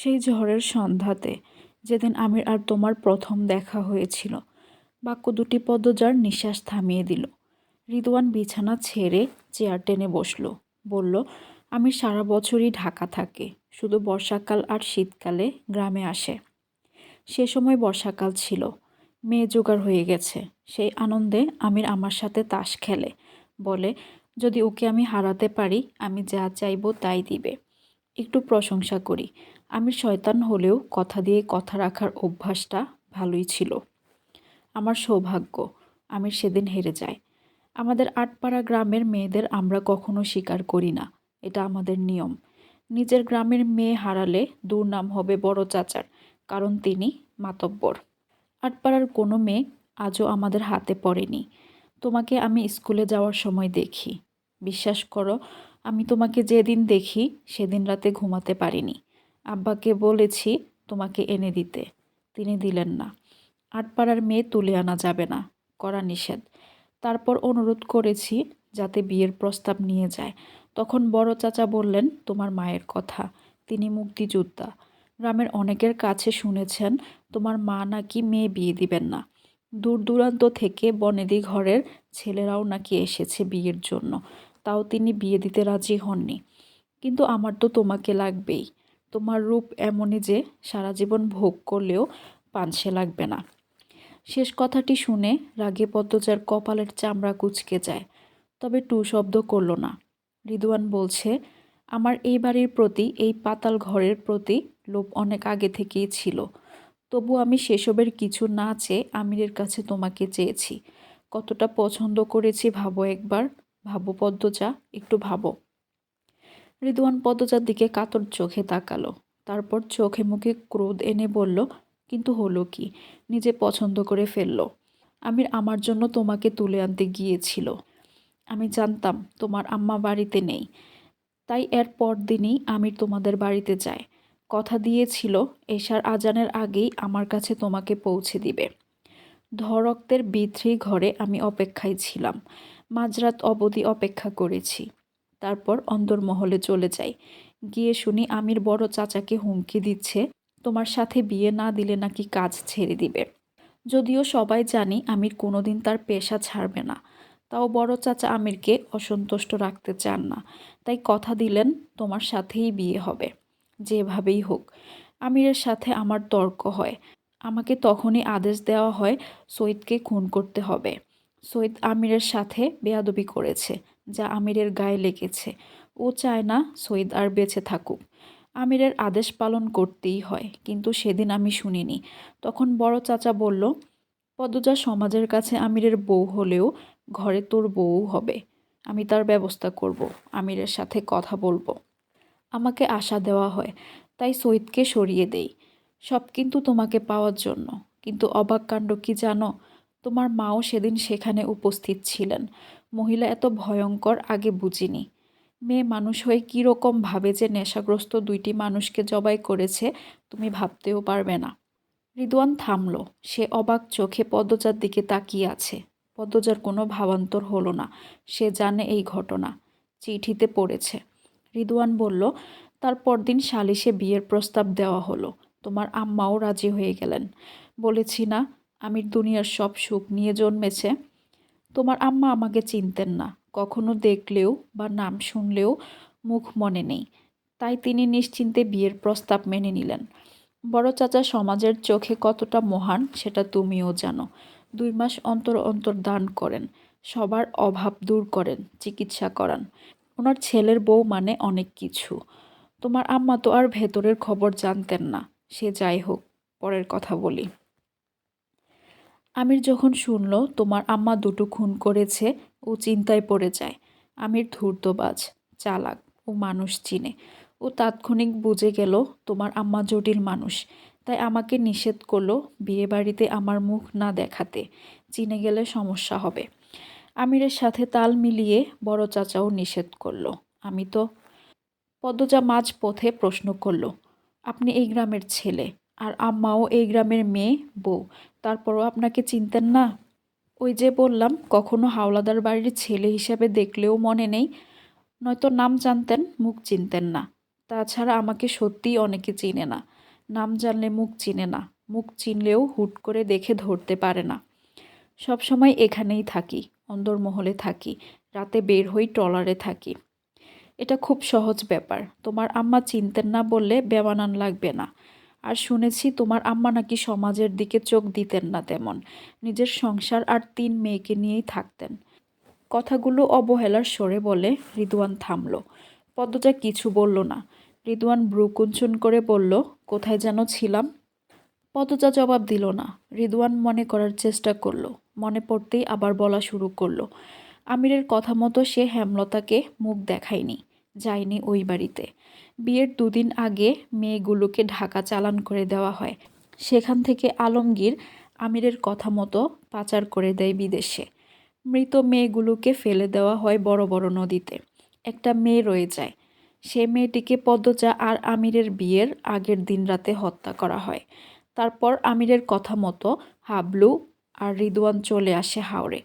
সেই ঝড়ের সন্ধ্যাতে যেদিন আমির আর তোমার প্রথম দেখা হয়েছিল, বাক্য দুটি পদ্মজার নিঃশ্বাস থামিয়ে দিল। রিদওয়ান বিছানা ছেড়ে চেয়ার টেনে বসল, বলল আমি সারা বছরই ঢাকা থাকে, শুধু বর্ষাকাল আর শীতকালে গ্রামে আসে। সে সময় বর্ষাকাল ছিল, মেয়ে জোগাড় হয়ে গেছে, সেই আনন্দে আমির আমার সাথে তাস খেলে, বলে, যদি ওকে আমি হারাতে পারি, আমি যা চাইব তাই দিবে। একটু প্রশংসা করি আমি শয়তান হলেও কথা দিয়ে কথা রাখার অভ্যাসটা ভালোই ছিল। আমার সৌভাগ্য, আমি সেদিন হেরে যাই। আমাদের আটপাড়া গ্রামের মেয়েদের আমরা কখনো স্বীকার করি না, এটা আমাদের নিয়ম। নিজের গ্রামের মেয়ে হারালে দুর্নাম হবে বড় চাচার, কারণ তিনি মাতব্বর। আটপাড়ার কোনো মেয়ে আজও আমাদের হাতে পড়েনি। তোমাকে আমি স্কুলে যাওয়ার সময় দেখি। বিশ্বাস করো, আমি তোমাকে যেদিন দেখি, সেদিন রাতে ঘুমাতে পারিনি। আব্বাকে বলেছি তোমাকে এনে দিতে। তিনি দিলেন না। আটপাড়ার মেয়ে তুলে আনা যাবে না, করা নিষেধ। তারপর অনুরোধ করেছি যাতে বিয়ের প্রস্তাব নিয়ে যায়। তখন বড় চাচা বললেন, তোমার মায়ের কথা। তিনি মুক্তিযোদ্ধা। গ্রামের অনেকের কাছে শুনেছেন, তোমার মা নাকি মেয়ে বিয়ে দিবেন না। দূর দূরান্ত থেকে বনেদি ঘরের ছেলেরাও নাকি এসেছে বিয়ের জন্য। তাও তিনি বিয়ে দিতে রাজি হননি। কিন্তু আমার তো তোমাকে লাগবেই। তোমার রূপ এমনই যে সারা জীবন ভোগ করলেও পানসে লাগবে না। শেষ কথাটি শুনে রাগে পদ্মজার কপালের চামড়া কুচকে যায়, তবে টু শব্দ করল না। রিদুয়ান বলছে, আমার এই বাড়ির প্রতি, এই পাতাল ঘরের প্রতি লোভ অনেক আগে থেকেই ছিল। তবু আমি সেসবের কিছু না চেয়ে আমিরের কাছে তোমাকে চেয়েছি। কতটা পছন্দ করেছি ভাবো একবার। ভাবো পদ্মজা, একটু ভাবো। রিদুয়ান পদ্মজার দিকে কাতর চোখে তাকালো। তারপর চোখে মুখে ক্রোধ এনে বলল, কিন্তু হলো কি? নিজে পছন্দ করে ফেলল। আমির আমার জন্য তোমাকে তুলে আনতে গিয়েছিল। আমি জানতাম তোমার আম্মা বাড়িতে নেই। তাই এর পর দিনই আমির তোমাদের বাড়িতে যায়। কথা দিয়েছিল, এশার আজানের আগেই আমার কাছে তোমাকে পৌঁছে দিবে। ধরক্তের বিথ্রি ঘরে আমি অপেক্ষায় ছিলাম। মাঝরাত অবধি অপেক্ষা করেছি। তারপর অন্দরমহলে চলে যাই। গিয়ে শুনি আমির বড় চাচাকে হুমকি দিচ্ছে, তোমার সাথে বিয়ে না দিলে নাকি কাজ ছেড়ে দিবে। যদিও সবাই জানি আমির কোনোদিন তার পেশা ছাড়বে না। তাও বড় চাচা আমিরকে অসন্তুষ্ট রাখতে চান না। তাই কথা দিলেন, তোমার সাথেই বিয়ে হবে। যেভাবেই হোক, আমিরের সাথে আমার তর্ক হয়। আমাকে তখনই আদেশ দেওয়া হয়, সৈয়দকে খুন করতে হবে। সৈয়দ আমিরের সাথে বেয়াদবি করেছে, যা আমিরের গায়ে লেগেছে। ও চায় না সৈয়দ আর বেঁচে থাকুক। আমিরের আদেশ পালন করতেই হয়, কিন্তু সেদিন আমি শুনিনি। তখন বড় চাচা বলল পদ্মজা সমাজের কাছে আমিরের বউ হলেও ঘরে তোর বউ হবে। আমি তার ব্যবস্থা করব, আমিরের সাথে কথা বলব। আমাকে আশা দেওয়া হয়, তাই সৈয়দকে সরিয়ে দেই। সব কিন্তু তোমাকে পাওয়ার জন্য। কিন্তু অবাক কাণ্ড কি জানো? তোমার মাও সেদিন সেখানে উপস্থিত ছিলেন। মহিলা এত ভয়ঙ্কর, আগে বুঝিনি। মেয়ে মানুষ হয়ে কীরকম ভাবে যে নেশাগ্রস্ত দুইটি মানুষকে জবাই করেছে, তুমি ভাবতেও পারবে না। রিদওয়ান থামল। সে অবাক চোখে পদ্মজার দিকে তাকিয়ে আছে। পদ্মজার কোনো ভাবান্তর হলো না। সে জানে এই ঘটনা। চিঠিতে পড়েছে। রিদওয়ান বলল, তার পরদিন সালিশে বিয়ের প্রস্তাব দেওয়া হলো। তোমার আম্মাও রাজি হয়ে গেলেন। বলেছি না আমির দুনিয়ার সব সুখ নিয়ে জন্মেছে। তোমার আম্মা আমাকে চিনতেন না। কখনো দেখলেও বা নাম শুনলেও মুখ মনে নেই। তাই তিনি নিশ্চিন্তে বিয়ের প্রস্তাব মেনে নিলেন। বড় চাচা সমাজের চোখে কতটা মহান, সেটা তুমিও জানো। দুই মাস অন্তর অন্তর দান করেন। সবার অভাব দূর করেন, চিকিৎসা করান। ওনার ছেলের বউ মানে অনেক কিছু। তোমার আম্মা তো আর ভেতরের খবর জানতেন না। সে যাই হোক, পরের কথা বলি। আমির যখন শুনল, তোমার আম্মা দুটো খুন করেছে, ও চিন্তায় পড়ে যায়। আমির ধূর্তবাজ, চালাক, ও মানুষ চিনে। ও তাৎক্ষণিক বুঝে গেল, তোমার আম্মা জটিল মানুষ। তাই আমাকে নিষেধ করল বিয়ে বাড়িতে আমার মুখ না দেখাতে। চিনে গেলে সমস্যা হবে। আমিরের সাথে তাল মিলিয়ে বড় চাচাও নিষেধ করল। আমি তো পদ্মজা মাঝ পথে প্রশ্ন করল, আপনি এই গ্রামের ছেলে আর আম্মাও এই গ্রামের মেয়ে, বউ। তারপরও আপনাকে চিনতেন না? ওই যে বললাম, কখনো হাওলাদার বাড়ির ছেলে হিসাবে দেখলেও মনে নেই। নয়তো নাম জানতেন, মুখ চিনতেন না। তাছাড়া আমাকে সত্যিই অনেকে চিনে না। নাম জানলে মুখ চিনে না। মুখ চিনলেও হুট করে দেখে ধরতে পারে না। সব সময় এখানেই থাকি, অন্দরমহলে থাকি, রাতে বের হই ট্রলারে থাকি। এটা খুব সহজ ব্যাপার। তোমার আম্মা চিনতেন না বললে বেমানান লাগবে না। আর শুনেছি তোমার আম্মা নাকি সমাজের দিকে চোখ দিতেন না তেমন। নিজের সংসার আর তিন মেয়েকে নিয়েই থাকতেন। কথাগুলো অবহেলার সরে বলে রিদওয়ান থামল। পদ্মজা কিছু বলল না। রিদওয়ান ব্রু কুঞ্চন করে বলল, কোথায় যেন ছিলাম? পদ্মজা জবাব দিল না। রিদওয়ান মনে করার চেষ্টা করল। মনে পড়তেই আবার বলা শুরু করল, আমিরের কথা মতো সে হেমলতাকে মুখ দেখায়নি, যায়নি ওই বাড়িতে। বিয়ের দুদিন আগে মেয়েগুলোকে ঢাকা চালান করে দেওয়া হয়। সেখান থেকে আলমগীর আমিরের কথা মতো পাচার করে দেয় বিদেশে। মৃত মেয়েগুলোকে ফেলে দেওয়া হয় বড় বড় নদীতে। একটা মেয়ে রয়ে যায়। সে মেয়েটিকে পদ্মজা আর আমিরের বিয়ের আগের দিন রাতে হত্যা করা হয়। তারপর আমিরের কথা মতো হাবলু আর রিদওয়ান চলে আসে হাওড়ে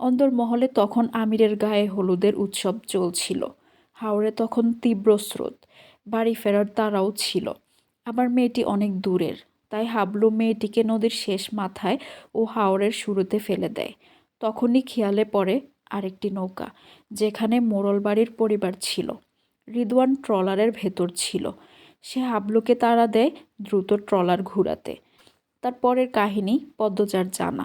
অন্দরমহলে তখন আমিরের গায়ে হলুদের উৎসব চলছিল। হাওড়ে তখন তীব্র স্রোত। বাড়ি ফেরার তারাও ছিল। আবার মেয়েটি অনেক দূরের, তাই হাবলু মেয়েটিকে নদীর শেষ মাথায় ও হাওড়ের শুরুতে ফেলে দেয়। তখনই খেয়ালে পড়ে আরেকটি নৌকা, যেখানে মোড়ল বাড়ির পরিবার ছিল। রিদওয়ান ট্রলারের ভেতর ছিল। সে হাবলুকে তাড়া দেয় দ্রুত ট্রলার ঘুরাতে। তার পরের কাহিনী পদ্মজার জানা।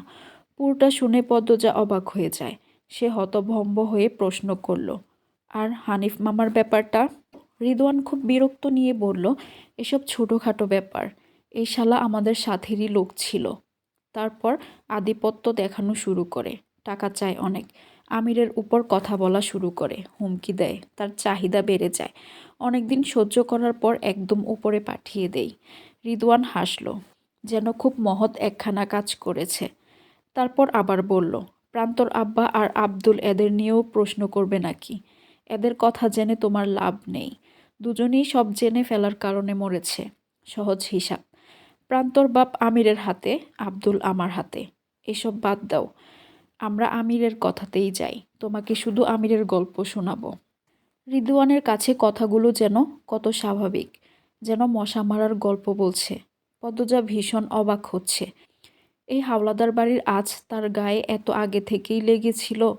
পুরোটা শুনে পদ্মজা অবাক হয়ে যায়। সে হতভম্ব হয়ে প্রশ্ন করল, আর হানিফ মামার ব্যাপারটা? রিদওয়ান খুব বিরক্ত নিয়ে বলল, এসব ছোটোখাটো ব্যাপার। এই শালা আমাদের সাথেরই লোক ছিল। তারপর আধিপত্য দেখানো শুরু করে। টাকা চায় অনেক। আমিরের উপর কথা বলা শুরু করে। হুমকি দেয়। তার চাহিদা বেড়ে যায়। অনেকদিন সহ্য করার পর একদম উপরে পাঠিয়ে দেই। রিদওয়ান হাসল, যেন খুব মহৎ একখানা কাজ করেছে। তারপর আবার বলল, প্রান্তর আব্বা আর আব্দুল এদের নিয়েও প্রশ্ন করবে নাকি? এদের কথা জেনে তোমার লাভ নেই। দুজনেই সব জেনে ফেলার কারণে মরেছে। সহজ হিসাব। প্রান্তর বাপ আমিরের হাতে, আব্দুল আমার হাতে। এসব বাদ দাও। আমরা আমিরের কথাতেই যাই। তোমাকে শুধু আমিরের গল্প শোনাবো। রিদুয়ানের কাছে কথাগুলো যেন কত স্বাভাবিক, যেন মশা মারার গল্প বলছে। পদ্মজা ভীষণ অবাক হচ্ছে। এই হাওলাদার বাড়ির আজ তার গায়ে এত আগে থেকেই লেগেছিল।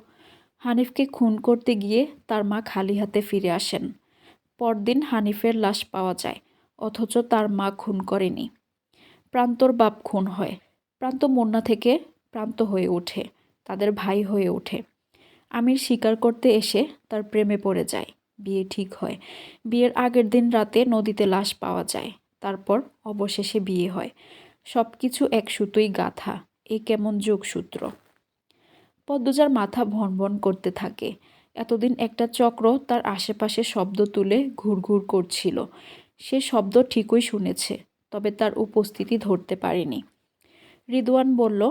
হানিফকে খুন করতে গিয়ে তার মা খালি হাতে ফিরে আসেন। পরদিন হানিফের লাশ পাওয়া যায়, অথচ তার মা খুন করেনি। প্রান্তর বাপ খুন হয়। প্রান্ত মুন্না থেকে প্রান্ত হয়ে ওঠে, তাদের ভাই হয়ে ওঠে। আমির স্বীকার করতে এসে তার প্রেমে পড়ে যায়, বিয়ে ঠিক হয়। বিয়ের আগের দিন রাতে নদীতে লাশ পাওয়া যায়, তারপর অবশেষে বিয়ে হয়। সব কিছু এক সুতোই গাথা, এ কেমন যোগসূত্র। পদ্মজার মাথা ভনভন করতে থাকে এতদিন একটা চক্র তার আশেপাশে শব্দ তুলে ঘুরঘুর করছিল। সে শব্দ ঠিকই শুনেছে, তবে তার উপস্থিতি ধরতে পারেনি। রিদওয়ান বলল,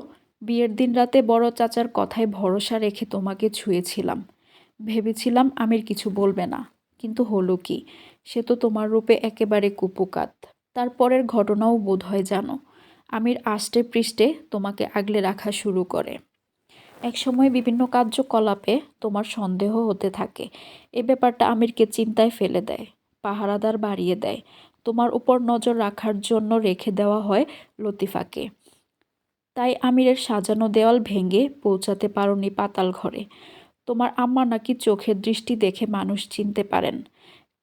বিয়ের দিন রাতে বড় চাচার কথায় ভরসা রেখে তোমাকে ছুঁয়েছিলাম। ভেবেছিলাম আমির কিছু বলবে না, কিন্তু হলো কি, সে তো তোমার রূপে একেবারে কুপুকাত। তারপরের ঘটনাও বোধ হয় জানো, আমির আষ্টে পৃষ্ঠে তোমাকে আগলে রাখা শুরু করে। একসময় বিভিন্ন কার্যকলাপে তোমার সন্দেহ হতে থাকে। এ ব্যাপারটা আমিরকে চিন্তায় ফেলে দেয়, পাহারাদার বাড়িয়ে দেয়। তোমার উপর নজর রাখার জন্য রেখে দেওয়া হয় লতিফাকে। তাই আমিরের সাজানো দেওয়াল ভেঙে পৌঁছাতে পারোনি পাতাল ঘরে। তোমার আম্মা নাকি চোখের দৃষ্টি দেখে মানুষ চিনতে পারেন।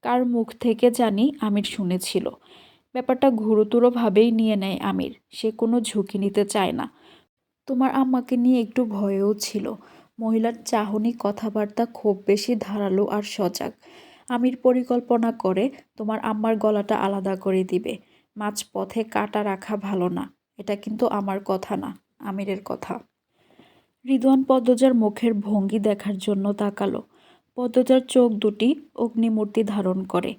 কার মুখ থেকে জানি আমির শুনেছিল। ব্যাপারটা গুরুতরভাবেই নিয়ে নেয় আমির। সে কোনো ঝুঁকি নিতে চায় না। তোমার আম্মাকে নিয়ে একটু ভয়ও ছিল। মহিলার চাহনি কথাবার্তা খুব বেশি ধারালো আর সজাগ। আমির পরিকল্পনা করে তোমার আম্মার গলাটা আলাদা করে দিবে। মাছ পথে কাটা রাখা ভালো না। এটা কিন্তু আমার কথা না, আমিরের কথা। রিদওয়ান পদ্মজার মুখের ভঙ্গি দেখার জন্য তাকালো। পদ্মজার চোখ দুটি অগ্নিমূর্তি ধারণ করে।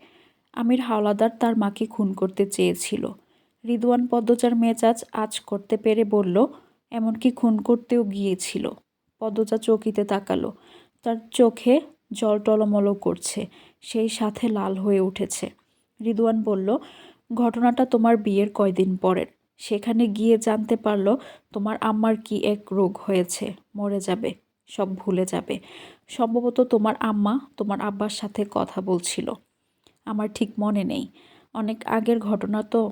আমির হাওলাদার তার মাকে খুন করতে চেয়েছিল। রিদওয়ান পদ্মজার মেজাজ আজ করতে পেরে বলল এমনকি খুন করতেও গিয়েছিল। পদ্মজা চকিতে তাকালো। তার চোখে জল টলমলো করছে, সেই সাথে লাল হয়ে উঠেছে। রিদওয়ান বলল, ঘটনাটা তোমার বিয়ের কয়দিন পরের। সেখানে গিয়ে জানতে পারল তোমার আম্মার কি এক রোগ হয়েছে। মরে যাবে, সব ভুলে যাবে। সম্ভবত তোমার আম্মা তোমার আব্বার সাথে কথা বলছিল। আমার ঠিক মনে নেই। অনেক আগের ঘটনা তো।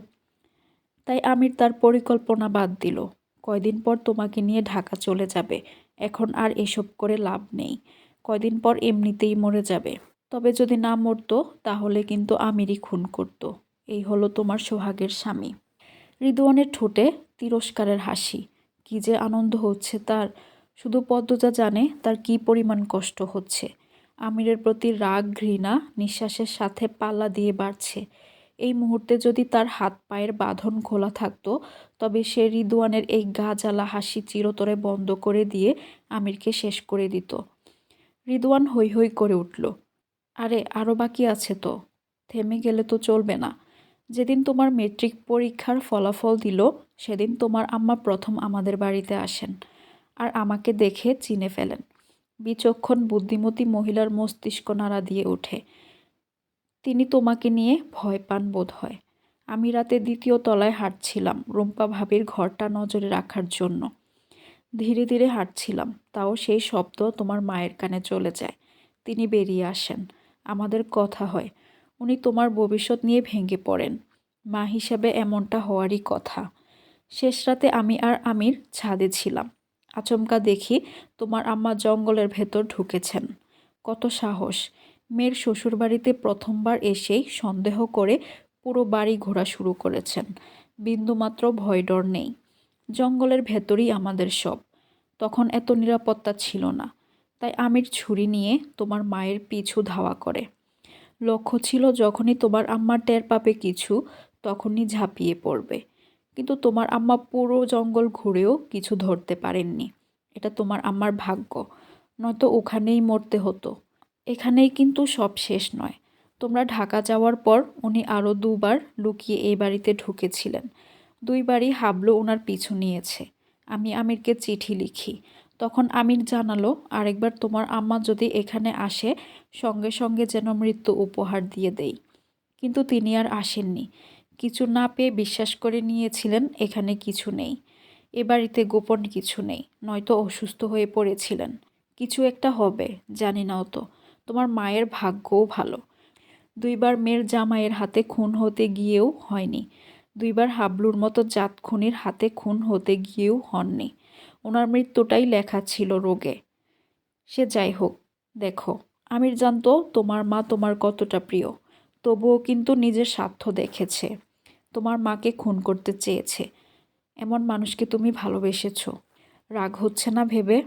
তাই আমির তার পরিকল্পনা বাদ দিল। কয়দিন পর তোমাকে নিয়ে ঢাকা চলে যাবে। এখন আর এসব করে লাভ নেই। কয়দিন পর এমনিতেই মরে যাবে। তবে যদি না মরতো, তাহলে কিন্তু আমিরই খুন করত। এই হলো তোমার সোহাগের স্বামী। রিদওয়ানের ঠোঁটে তিরস্কারের হাসি। কী যে আনন্দ হচ্ছে তার। শুধু পদ্মজা জানে তার কী পরিমাণ কষ্ট হচ্ছে। আমিরের প্রতি রাগ, ঘৃণা, নিঃশ্বাসের সাথে পাল্লা দিয়ে বাড়ছে। এই মুহূর্তে যদি তার হাত পায়ের বাঁধন খোলা থাকতো, তবে সে রিদওয়ানের এই গা জ্বালা হাসি চিরতরে বন্ধ করে দিয়ে আমিরকে শেষ করে দিত। রিদওয়ান হৈ হৈ করে উঠল, আরে আরও বাকি আছে তো, থেমে গেলে তো চলবে না। যেদিন তোমার মেট্রিক পরীক্ষার ফলাফল দিল, সেদিন তোমার আম্মা প্রথম আমাদের বাড়িতে আসেন আর আমাকে দেখে চিনে ফেলেন। বিচক্ষণ বুদ্ধিমতী মহিলার মস্তিষ্ক নাড়া দিয়ে ওঠে। তিনি তোমাকে নিয়ে ভয় পান বোধ হয়। আমি রাতে দ্বিতীয় তলায় হাঁটছিলাম রুম্পা ভাবির ঘরটা নজরে রাখার জন্য। ধীরে ধীরে হাঁটছিলাম, তাও সেই শব্দ তোমার মায়ের কানে চলে যায়। তিনি বেরিয়ে আসেন। আমাদের কথা হয়, উনি তোমার ভবিষ্যৎ নিয়ে ভেঙে পড়েন। মা হিসাবে এমনটা হওয়ারই কথা। শেষ রাতে আমি আর আমির ছাদে ছিলাম। আচমকা দেখি তোমার আম্মা জঙ্গলের ভেতর ঢুকেছেন। কত সাহস! মেয়ের শ্বশুরবাড়িতে প্রথমবার এসেই সন্দেহ করে পুরো বাড়ি ঘোরা শুরু করেছেন। বিন্দুমাত্র ভয় ডর নেই। জঙ্গলের ভেতরই আমাদের সব। তখন এত নিরাপত্তা ছিল না। তাই আমির ছুরি নিয়ে তোমার মায়ের পিছু ধাওয়া করে। লক্ষ্য ছিল যখনই তোমার আম্মা টের পাবে কিছু, তখনই ঝাঁপিয়ে পড়বে। কিন্তু তোমার আম্মা পুরো জঙ্গল ঘুরেও কিছু ধরতে পারেননি। এটা তোমার আম্মার ভাগ্য। নয়তো ওখানেই মরতে হতো। এখানেই কিন্তু সব শেষ নয়। তোমরা ঢাকা যাওয়ার পর উনি আরও দুবার লুকিয়ে এই বাড়িতে ঢুকেছিলেন। দুইবারই হাবলু ওনার পিছু নিয়েছে। আমি আমিরকে চিঠি লিখি। তখন আমির জানালো, আরেকবার তোমার আম্মা যদি এখানে আসে, সঙ্গে সঙ্গে যেন মৃত্যু উপহার দিয়ে দেই। কিন্তু তিনি আর আসেননি। কিছু না পেয়ে বিশ্বাস করে নিয়েছিলেন, এখানে কিছু নেই। এ বাড়িতে গোপন কিছু নেই। নয়তো অসুস্থ হয়ে পড়েছিলেন। কিছু একটা হবে, জানি নাও তো তোমার মায়ের ভাগ্যও ভালো। দুইবার মেয়ের জামাইয়ের হাতে খুন হতে গিয়েও হয়নি। দুইবার হাবলুর মতো জাত খুনির হাতে খুন হতে গিয়েও হননি। ওনার মৃত্যুটাই লেখা ছিল রোগে। সে যাই হোক, দেখো, আমির জানতো তোমার মা তোমার কতটা প্রিয়। তবুও কিন্তু নিজের স্বার্থ দেখেছে। তোমার মাকে খুন করতে চেয়েছে। এমন মানুষকে তুমি ভালোবেসেছ। রাগ হচ্ছে না ভেবে?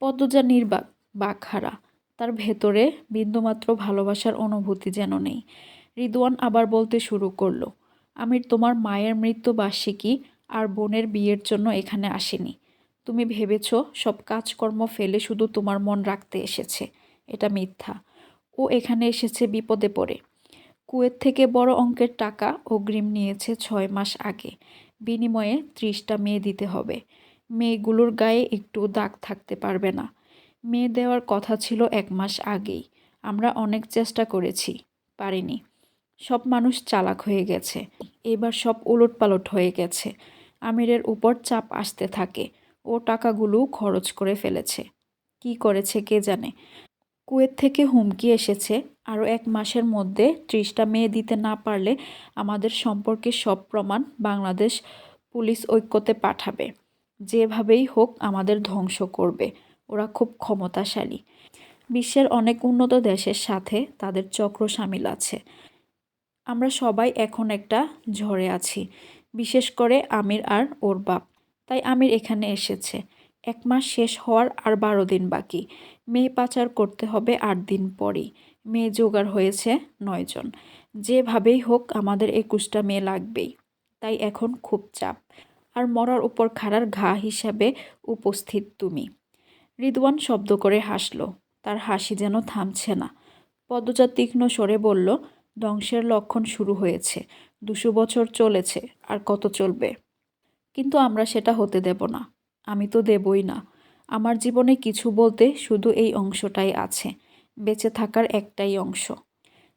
পদ্মজা নির্বাক, বাঘহারা তার ভেতরে বিন্দুমাত্র ভালোবাসার অনুভূতি যেন নেই। রিদওয়ান আবার বলতে শুরু করল আমি তোমার মায়ের মৃত্যুবার্ষিকী আর বোনের বিয়ের জন্য এখানে আসেনি। তুমি ভেবেছ সব কাজকর্ম ফেলে শুধু তোমার মন রাখতে এসেছে। এটা মিথ্যা। ও এখানে এসেছে বিপদে পড়ে। কুয়েত থেকে বড় অঙ্কের টাকা অগ্রিম নিয়েছে ছয় মাস আগে। বিনিময়ে ত্রিশটা মেয়ে দিতে হবে। মেয়েগুলোর গায়ে একটু দাগ থাকতে পারবে না। মেয়ে দেওয়ার কথা ছিল এক মাস আগেই। আমরা অনেক চেষ্টা করেছি, পারিনি। সব মানুষ চালাক হয়ে গেছে। এবার সব উলট পালট হয়ে গেছে। আমিরের উপর চাপ আসতে থাকে। ও টাকাগুলো খরচ করে ফেলেছে। কি করেছে কে জানে? কুয়েত থেকে হুমকি এসেছে। আরও এক মাসের মধ্যে ত্রিশটা মেয়ে দিতে না পারলে আমাদের সম্পর্কে সব প্রমাণ বাংলাদেশ পুলিশ ঐক্যতে পাঠাবে। যেভাবেই হোক আমাদের ধ্বংস করবে। ওরা খুব ক্ষমতাশালী। বিশ্বের অনেক উন্নত দেশের সাথে তাদের চক্র সামিল আছে। আমরা সবাই এখন একটা ঝড়ে আছি, বিশেষ করে আমির আর ওর বাপ। তাই আমির এখানে এসেছে। এক মাস শেষ হওয়ার আর বারো দিন বাকি। মেয়ে পাচার করতে হবে আট দিন পরেই। মেয়ে জোগাড় হয়েছে নয়জন যেভাবেই হোক, আমাদের একুশটা মেয়ে লাগবেই। তাই এখন খুব চাপ। আর মরার উপর খাড়ার ঘা হিসাবে উপস্থিত তুমি। রিদওয়ান শব্দ করে হাসল। তার হাসি যেন থামছে না। পদজা তীক্ষ্ণ সরে বলল, ধ্বংসের লক্ষণ শুরু হয়েছে। দুশো বছর চলেছে, আর কত চলবে? কিন্তু আমরা সেটা হতে দেব না। আমি তো দেবই না। আমার জীবনে কিছু বলতে শুধু এই অংশটাই আছে। বেঁচে থাকার একটাই অংশ।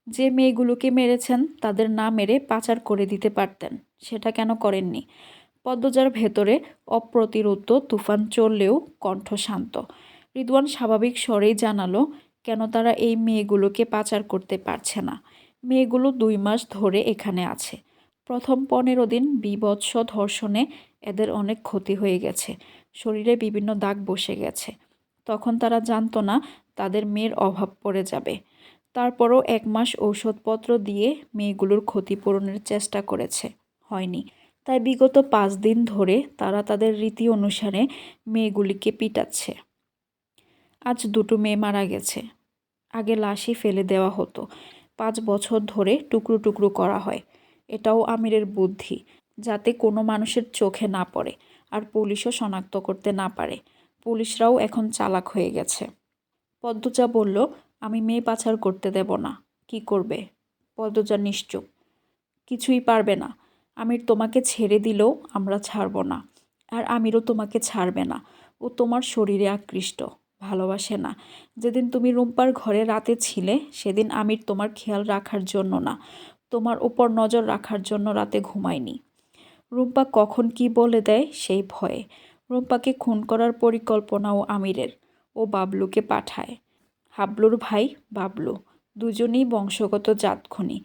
যে মেয়েগুলোকে মেরেছেন, তাদের না মেরে পাচার করে দিতে পারতেন। সেটা কেন করেননি? পদ্মজার ভেতরে অপ্রতিরোধ তুফান চললেও কণ্ঠ শান্ত। রিদওয়ান স্বাভাবিক স্বরেই জানালো, কেন তারা এই মেয়েগুলোকে পাচার করতে পারছে না? মেয়েগুলো দুই মাস ধরে এখানে আছে। প্রথম পনেরো দিন বিবৎস ধর্ষণে এদের অনেক ক্ষতি হয়ে গেছে। শরীরে বিভিন্ন দাগ বসে গেছে। তখন তারা জানতো না তাদের মেয়ের অভাব পড়ে যাবে। তারপরও এক মাস ঔষধপত্র দিয়ে মেয়েগুলোর ক্ষতিপূরণের চেষ্টা করেছে। হয়নি। তাই বিগত পাঁচ দিন ধরে তারা তাদের রীতি অনুসারে মেয়েগুলিকে পিটাচ্ছে। আজ দুটো মেয়ে মারা গেছে। আগে লাশই ফেলে দেওয়া হতো। পাঁচ বছর ধরে টুকরো টুকরো করা হয়। এটাও আমিরের বুদ্ধি, যাতে কোনো মানুষের চোখে না পড়ে আর পুলিশও শনাক্ত করতে না পারে। পুলিশরাও এখন চালাক হয়ে গেছে। পদ্মজা বলল, আমি মেয়ে পাচার করতে দেব না। কি করবে? পদ্মজা নিশ্চুপ, কিছুই পারবে না। আমির তোমাকে ছেড়ে দিলেও আমরা ছাড়ব না, আর আমিরও তোমাকে ছাড়বে না। ও তোমার শরীরে আকৃষ্ট, ভালোবাসে না। যেদিন তুমি রুম্পার ঘরে রাতে ছিলে, সেদিন আমির তোমার খেয়াল রাখার জন্য না, তোমার ওপর নজর রাখার জন্য রাতে ঘুমায়নি। রুম্পা কখন কি বলে দেয় সেই ভয়ে। রুম্পাকে খুন করার পরিকল্পনাও আমিরের। ও বাবলুকে পাঠায়। হাবলুর ভাই বাবলু, দুজনেই বংশগত জাতখনি।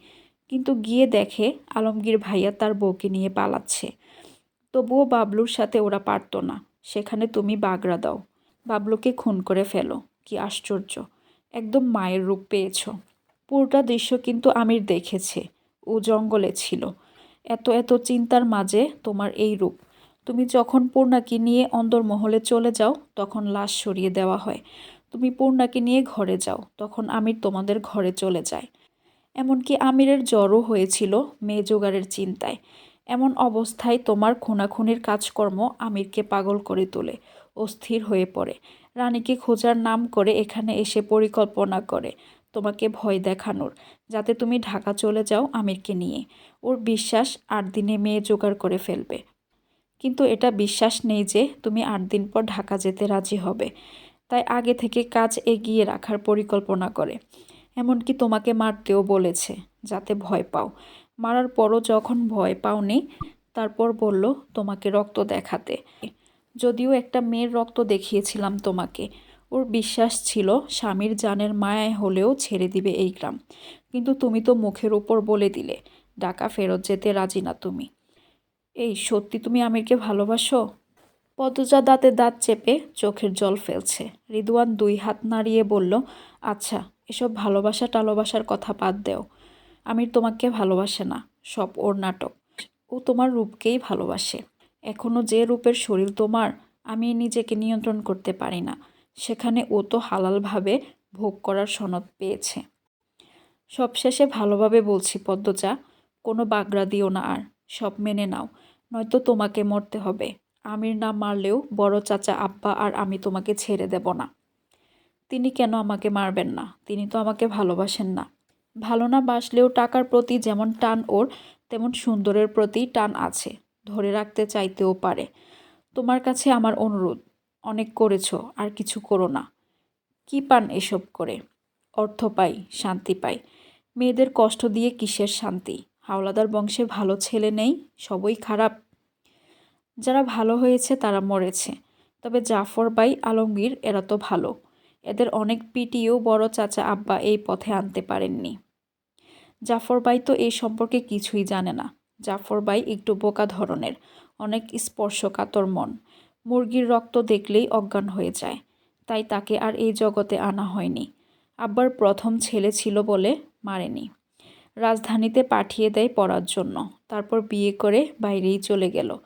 কিন্তু গিয়ে দেখে আলমগীর ভাইয়া তার বউকে নিয়ে পালাচ্ছে। তবুও বাবলুর সাথে ওরা পারতো না। সেখানে তুমি বাগড়া দাও। বাবলুকে খুন করে ফেলো। কি আশ্চর্য। একদম মায়ের রূপ পেয়েছ। পুরোটা দৃশ্য কিন্তু আমির দেখেছে। ও জঙ্গলে ছিল। এত এত চিন্তার মাঝে তোমার এই রূপ। তুমি যখন পূর্ণাকে নিয়ে অন্দরমহলে চলে যাও, তখন লাশ সরিয়ে দেওয়া হয়। তুমি পূর্ণাকে নিয়ে ঘরে যাও। তখন আমির তোমাদের ঘরে চলে যায়। এমনকি আমিরের জ্বরও হয়েছিল মেয়ে জোগাড়ের চিন্তায়। এমন অবস্থায় তোমার খুনাখুনির কাজকর্ম আমিরকে পাগল করে তোলে অস্থির হয়ে পড়ে। রানীকে খোঁজার নাম করে এখানে এসে পরিকল্পনা করে তোমাকে ভয় দেখানোর, যাতে তুমি ঢাকা চলে যাও আমিরকে নিয়ে। ওর বিশ্বাস আট দিনে মেয়ে জোগাড় করে ফেলবে। কিন্তু এটা বিশ্বাস নেই যে তুমি আট দিন পর ঢাকা যেতে রাজি হবে। তাই আগে থেকে কাজ এগিয়ে রাখার পরিকল্পনা করে। এমনকি তোমাকে মারতেও বলেছে, যাতে ভয় পাও। মারার পরও যখন ভয় পাওনি, তারপর বলল, তোমাকে রক্ত দেখাতে। যদিও একটা মেয়ের রক্ত দেখিয়েছিলাম তোমাকে। ওর বিশ্বাস ছিল, স্বামীর জানের মায়ায় হলেও ছেড়ে দিবে এই গ্রাম। কিন্তু তুমি তো মুখের উপর বলে দিলে ডাকা ফেরত যেতে রাজি না তুমি। এই, সত্যি তুমি আমিরকে ভালোবাসো? পদজা দাঁতে দাঁত চেপে চোখের জল ফেলছে। রিদওয়ান দুই হাত নাড়িয়ে বলল আচ্ছা এসব ভালোবাসা টালোবাসার কথা বাদ দেও। আমির তোমাকে ভালোবাসে না, সব ওর নাটক। ও তোমার রূপকেই ভালোবাসে। এখনও যে রূপের শরীর তোমার, আমি নিজেকে নিয়ন্ত্রণ করতে পারি না। সেখানে ও তো হালালভাবে ভোগ করার সনদ পেয়েছে। সবশেষে ভালোভাবে বলছি, পদ্মজা, কোনো বাগড়া দিও না আর, সব মেনে নাও। নয়তো তোমাকে মরতে হবে। আমির না মারলেও বড় চাচা আব্বা আর আমি তোমাকে ছেড়ে দেব না। তিনি কেন আমাকে মারবেন না? তিনি তো আমাকে ভালোবাসেন না। ভালো না বাসলেও টাকার প্রতি যেমন টান ওর, তেমন সুন্দরের প্রতি টান আছে। ধরে রাখতে চাইতেও পারে। তোমার কাছে আমার অনুরোধ, অনেক করেছ, আর কিছু করো না। কি পান এসব করে? অর্থ পাই, শান্তি পাই। মেয়েদের কষ্ট দিয়ে কিসের শান্তি? হাওলাদার বংশে ভালো ছেলে নেই, সবই খারাপ। যারা ভালো হয়েছে তারা মরেছে। তবে জাফর বাই আলমগীর, এরা তো ভালো। এদের অনেক পিটিও বড় চাচা আব্বা এই পথে আনতে পারেননি। জাফর বাই তো এই সম্পর্কে কিছুই জানে না। জাফর বাই একটু বোকা ধরনের, অনেক স্পর্শকাতর মন। মুরগির রক্ত দেখলেই অজ্ঞান হয়ে যায়। তাই তাকে আর এই জগতে আনা হয়নি। আব্বার প্রথম ছেলে ছিল বলে মারেনি। রাজধানীতে পাঠিয়ে দেয় পড়ার জন্য। তারপর বিয়ে করে বাইরেই চলে গেল।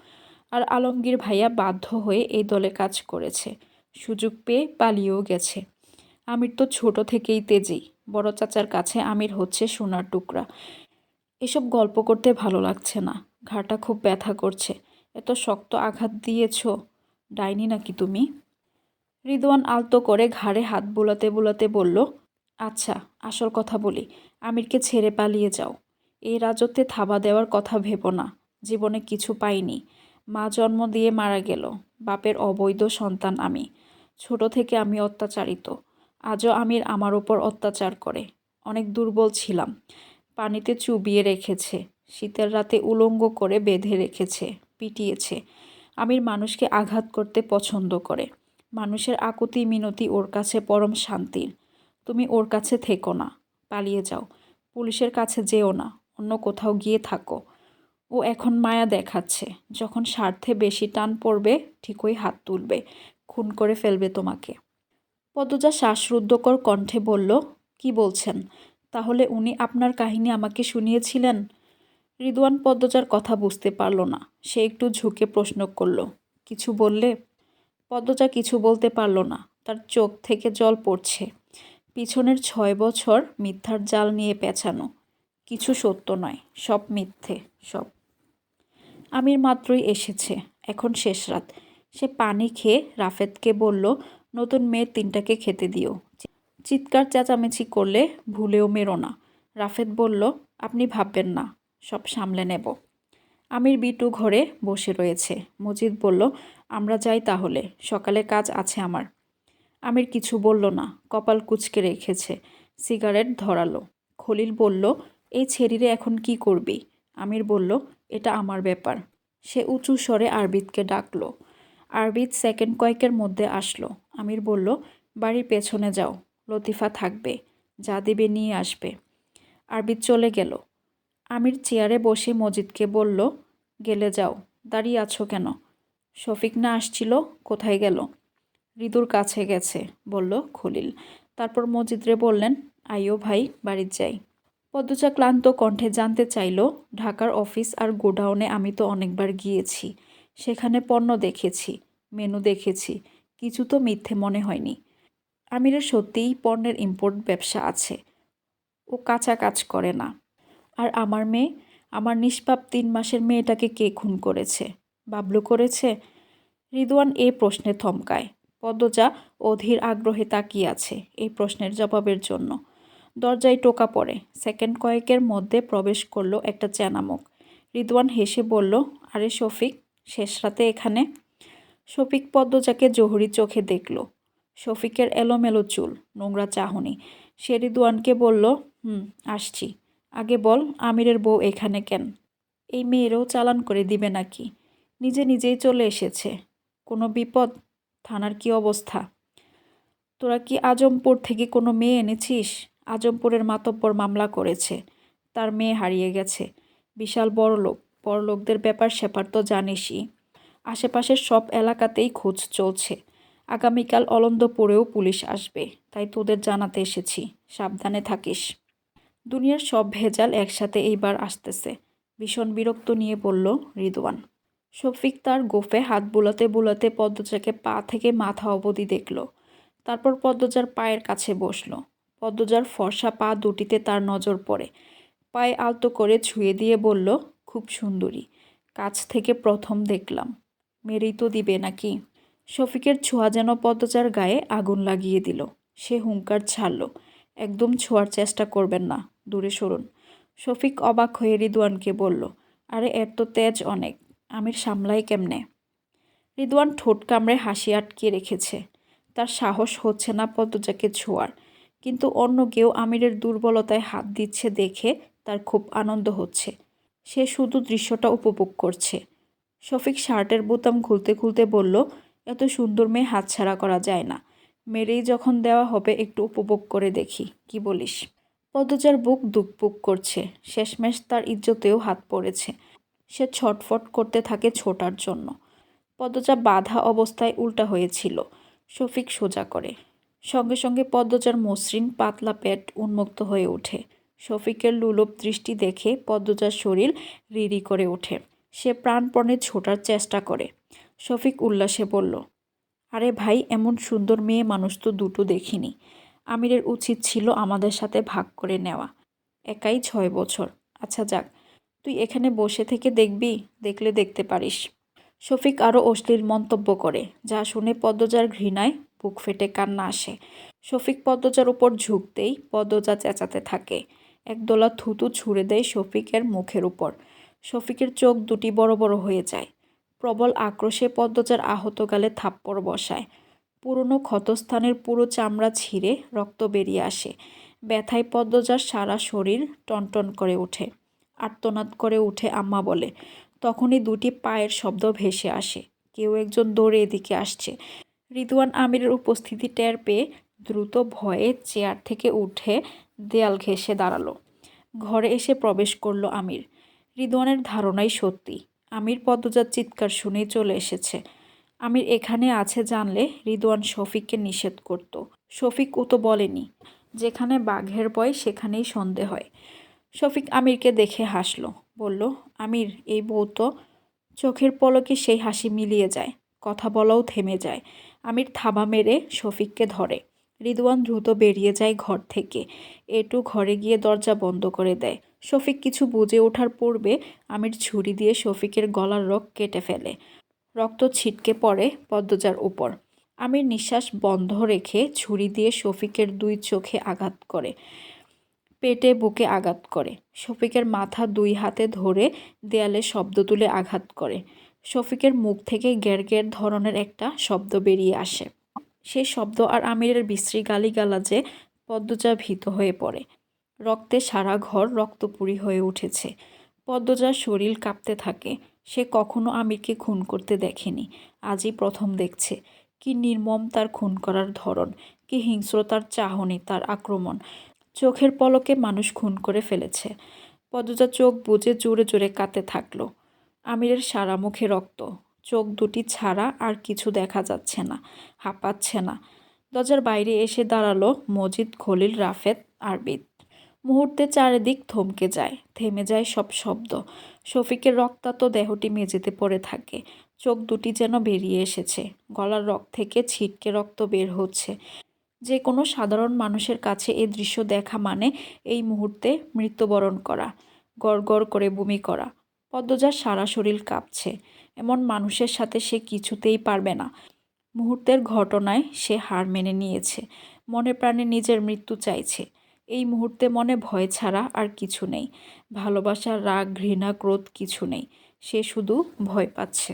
আর আলমগীর ভাইয়া বাধ্য হয়ে এই দলে কাজ করেছে। সুযোগ পেয়ে পালিয়েও গেছে। আমির তো ছোট থেকেই তেজি। বড় চাচার কাছে আমির হচ্ছে সোনার টুকরা। এসব গল্প করতে ভালো লাগছে না। ঘাটা খুব ব্যথা করছে। এত শক্ত আঘাত দিয়েছ। ডাইনি নাকি তুমি? রিদওয়ান আলতো করে ঘাড়ে হাত বোলাতে বোলাতে বলল আচ্ছা আসল কথা বলি। আমিরকে ছেড়ে পালিয়ে যাও। এই রাজত্বে থাবা দেওয়ার কথা ভেবো না। জীবনে কিছু পাইনি। মা জন্ম দিয়ে মারা গেল। বাপের অবৈধ সন্তান আমি। ছোট থেকে আমি অত্যাচারিত। আজও আমির আমার ওপর অত্যাচার করে। অনেক দুর্বল ছিলাম। পানিতে চুবিয়ে রেখেছে। শীতের রাতে উলঙ্গ করে বেঁধে রেখেছে, পিটিয়েছে। আমির মানুষকে আঘাত করতে পছন্দ করে। মানুষের আকুতি মিনতি ওর কাছে পরম শান্তির। তুমি ওর কাছে থেকো না। পালিয়ে যাও। পুলিশের কাছে যেও না। অন্য কোথাও গিয়ে থাকো। ও এখন মায়া দেখাচ্ছে। যখন স্বার্থে বেশি টান পড়বে, ঠিকই হাত তুলবে। খুন করে ফেলবে তোমাকে। পদজা শ্বাসরুদ্ধকর কণ্ঠে বলল, কি বলছেন? তাহলে উনি আপনার কাহিনী আমাকে শুনিয়েছিলেন? রিদওয়ান পদ্মজার কথা বুঝতে পারল না। সে একটু ঝুঁকে প্রশ্ন করল, কিছু বললে? পদ্মজা কিছু বলতে পারল না। তার চোখ থেকে জল পড়ছে। পিছনের ছয় বছর মিথ্যার জাল নিয়ে পেঁচানো কিছু সত্য নয়, সব মিথ্যে, সব। আমির মাত্রই এসেছে। এখন শেষ রাত। সে পানি খেয়ে রাফেদকে বলল, নতুন মেয়ে তিনটাকে খেতে দিও। চিৎকার চেঁচামেচি করলে ভুলেও মেরো না। রাফেদ বলল, আপনি ভাববেন না, সব সামলে নেব। আমির বিটু ঘরে বসে রয়েছে। মজিদ বলল, আমরা যাই তাহলে, সকালে কাজ আছে আমার। আমির কিছু বলল না, কপাল কুচকে রেখেছে, সিগারেট ধরালো। খলিল বলল, এই ছেড়িরে এখন কি করবি? আমির বলল, এটা আমার ব্যাপার। সে উঁচু স্বরে আরবিদকে ডাকলো আরবিদ সেকেন্ড কয়েকের মধ্যে আসলো। আমির বলল, বাড়ির পেছনে যাও, লতিফা থাকবে, যা দেবে নিয়ে আসবে। আরবিদ চলে গেল। আমির চেয়ারে বসে মজিদকে বলল, গেলে যাও, দাঁড়িয়ে আছো কেন? শফিক না আসছিল, কোথায় গেল? রিদুর কাছে গেছে, বলল খলিল। তারপর মজিদরে বললেন আইও ভাই, বাড়ির যাই। পদ্মচা ক্লান্ত কণ্ঠে জানতে চাইল, ঢাকার অফিস আর গোডাউনে আমি তো অনেকবার গিয়েছি, সেখানে পণ্য দেখেছি। মেনু দেখেছি। কিছু তো মিথ্যে মনে হয়নি। আমিরের সত্যিই পণ্যের ইম্পোর্ট ব্যবসা আছে। ও কাঁচা কাজ করে না। আর আমার মেয়ে, আমার নিষ্পাপ তিন মাসের মেয়েটাকে কে খুন করেছে? বাবলু করেছে? রিদওয়ান এ প্রশ্নে থমকায়। পদ্মজা অধীর আগ্রহে তাকিয়ে আছে এই প্রশ্নের জবাবের জন্য। দরজায় টোকা পড়ে। সেকেন্ড কয়েকের মধ্যে প্রবেশ করল একটা চেনামুখ। রিদওয়ান হেসে বলল, আরে শফিক, শেষ রাতে এখানে শফিক পদ্মজাকে জহুরি চোখে দেখল। শফিকের এলোমেলো চুল, নোংরা চাহনি। সে রিদওয়ানকে বলল, হুম, আসছি। আগে বল, আমিরের বউ এখানে কেন? এই মেয়েরও চালান করে দিবে নাকি? নিজে নিজেই চলে এসেছে। কোনো বিপদ? থানার কি অবস্থা? তোরা কি আজমপুর থেকে কোনো মেয়ে এনেছিস? আজমপুরের মাতব্বর মামলা করেছে। তার মেয়ে হারিয়ে গেছে। বিশাল বড় লোক বড় লোকদের ব্যাপার স্যাপার তো জানিসই। আশেপাশের সব এলাকাতেই খোঁজ চলছে। আগামীকাল অলন্দপুরেও পুলিশ আসবে, তাই তোদের জানাতে এসেছি। সাবধানে থাকিস। দুনিয়ার সব ভেজাল একসাথে এইবার আসতেছে। ভীষণ বিরক্ত নিয়ে বলল রিদওয়ান। শফিক তার গোফে হাত বুলাতে বুলাতে পদ্মজাকে পা থেকে মাথা অবধি দেখল। তারপর পদ্মজার পায়ের কাছে বসল। পদ্মজার ফর্সা পা দুটিতে তার নজর পড়ে। পায়ে আলতো করে ছুঁয়ে দিয়ে বলল, খুব সুন্দরী। কাছ থেকে প্রথম দেখলাম। মেরেই তো দিবে নাকি? শফিকের ছোঁয়া যেন পদ্মজার গায়ে আগুন লাগিয়ে দিল। সে হুঙ্কার ছাড়ল। একদম ছোঁয়ার চেষ্টা করবেন না, দূরে সরুন। শফিক অবাক হয়ে রিদওয়ানকে বলল, আরে এর তো তেজ অনেক, আমির সামলাই কেমনে? রিদওয়ান ঠোঁট কামড়ে হাসি আটকে রেখেছে। তার সাহস হচ্ছে না পদ্মজাকে ছোঁয়ার, কিন্তু অন্য কেউ আমিরের দুর্বলতায় হাত দিচ্ছে দেখে তার খুব আনন্দ হচ্ছে। সে শুধু দৃশ্যটা উপভোগ করছে। শফিক শার্টের বোতাম খুলতে খুলতে বলল, এত সুন্দর মেয়ে হাতছাড়া করা যায় না। মেরেই যখন দেওয়া হবে, একটু উপভোগ করে দেখি। কি বলিস? পদ্মজার বুক দুকপুক করছে। শেষমেশ তার ইজ্জতেও হাত পড়েছে। সে ছটফট করতে থাকে ছোটার জন্য। পদ্মজা বাধা অবস্থায় উল্টা হয়েছিল শফিক সোজা করে। সঙ্গে সঙ্গে পদ্মজার মসৃণ পাতলা পেট উন্মুক্ত হয়ে ওঠে। শফিকের লুলভ দৃষ্টি দেখে পদ্মজার শরীর রিরি করে ওঠে। সে প্রাণপণে ছোটার চেষ্টা করে। শফিক উল্লাসে বলল, আরে ভাই, এমন সুন্দর মেয়ে মানুষ তো দুটো দেখিনি। আমিরের উচিত ছিল আমাদের সাথে ভাগ করে নেওয়া। একাই ছয় বছর। আচ্ছা যাক, তুই এখানে বসে থেকে দেখবি, দেখলে দেখতে পারিস। শফিক আরও অশ্লীল মন্তব্য করে, যা শুনে পদ্মজার ঘৃণায় বুক ফেটে কান্না আসে। শফিক পদ্মজার উপর ঝুঁকতেই পদ্মজা চেঁচাতে থাকে। একদোলা থুতু ছুঁড়ে দেয় শফিকের মুখের উপর। শফিকের চোখ দুটি বড় বড় হয়ে যায়। প্রবল আক্রোশে পদ্মজার আহত গালে থাপ্পড় বসায়। পুরনো ক্ষতস্থানের পুরো চামড়া ছিঁড়ে রক্ত বেরিয়ে আসে। ব্যথায় পদ্মজার সারা শরীর টনটন করে ওঠে। আর্তনাদ করে উঠে আম্মা বলে, তখনই দুটি পায়ের শব্দ ভেসে আসে। কেউ একজন দৌড়ে এদিকে আসছে। রিদওয়ান আমিরের উপস্থিতি টের পেয়ে দ্রুত ভয়ে চেয়ার থেকে উঠে দেয়াল ঘেঁষে দাঁড়াল। ঘরে এসে প্রবেশ করল আমির। রিদওয়ানের ধারণাই সত্যি। আমির পদ্মজার চিৎকার শুনেই চলে এসেছে। আমির এখানে আছে জানলে রিদওয়ান শফিককে নিষেধ করত। শফিক ও তো বলেনি। যেখানে বাঘের ভয়, সেখানেই সন্দেহ হয়। শফিক আমিরকে দেখে হাসলো। বলল, আমির, এই বউ তো চোখের পলকে সেই হাসি মিলিয়ে যায়। কথা বলাও থেমে যায় আমির থাবা মেরে শফিককে ধরে। রিদওয়ান দ্রুত বেরিয়ে যায় ঘর থেকে। এটু ঘরে গিয়ে দরজা বন্ধ করে দেয়। শফিক কিছু বুঝে ওঠার পূর্বে আমির ছুরি দিয়ে শফিকের গলার রক কেটে ফেলে। রক্ত ছিটকে পড়ে পদ্মজার উপর। আমির নিঃশ্বাস বন্ধ রেখে ছুরি দিয়ে শফিকের দুই চোখে আঘাত করে, পেটে বুকে আঘাত করে। শফিকের মাথা দুই হাতে ধরে দেয়ালে শব্দ তুলে আঘাত করে। শফিকের মুখ থেকে গ্যার ধরনের একটা শব্দ বেরিয়ে আসে। সেই শব্দ আর আমিরের বিশ্রী গালিগালাজে পদ্মজা ভীত হয়ে পড়ে। রক্তে সারা ঘর রক্তপুরী হয়ে উঠেছে। পদ্মজার শরীর কাঁপতে থাকে। সে কখনো আমিরকে খুন করতে দেখেনি। আজই প্রথম দেখছে। কি নির্মম তার খুন করার ধরন, কি হিংস্রতার চাহনি, তার আক্রমণ। চোখের পলকে মানুষ খুন করে ফেলেছে। পদ্মজা চোখ বুজে জোরে জোরে কাঁদতে থাকল। আমিরের সারা মুখে রক্ত। চোখ দুটি ছাড়া আর কিছু দেখা যাচ্ছে না, হাঁপাচ্ছে না। দরজার বাইরে এসে দাঁড়াল মজিদ খলিল রাফেদ আরবিদ। মুহূর্তে চারিদিক থমকে যায়, থেমে যায় সব শব্দ। শফিকের রক্তাক্ত দেহটি মেঝেতে পড়ে থাকে। চোখ দুটি যেন বেরিয়ে এসেছে। গলার রক্ত থেকে ছিটকে রক্ত বের হচ্ছে। যে কোনো সাধারণ মানুষের কাছে এই দৃশ্য দেখা মানে এই মুহূর্তে মৃত্যুবরণ করা। গড় করে বমি করা। পদ্মজার সারা শরীর কাঁপছে। এমন মানুষের সাথে সে কিছুতেই পারবে না। মুহূর্তের ঘটনায় সে হার মেনে নিয়েছে। মনে প্রাণে নিজের মৃত্যু চাইছে। এই মুহূর্তে মনে ভয় ছাড়া আর কিছু নেই। ভালোবাসা রাগ, ঘৃণা, ক্রোধ কিছু নেই। সে শুধু ভয় পাচ্ছে।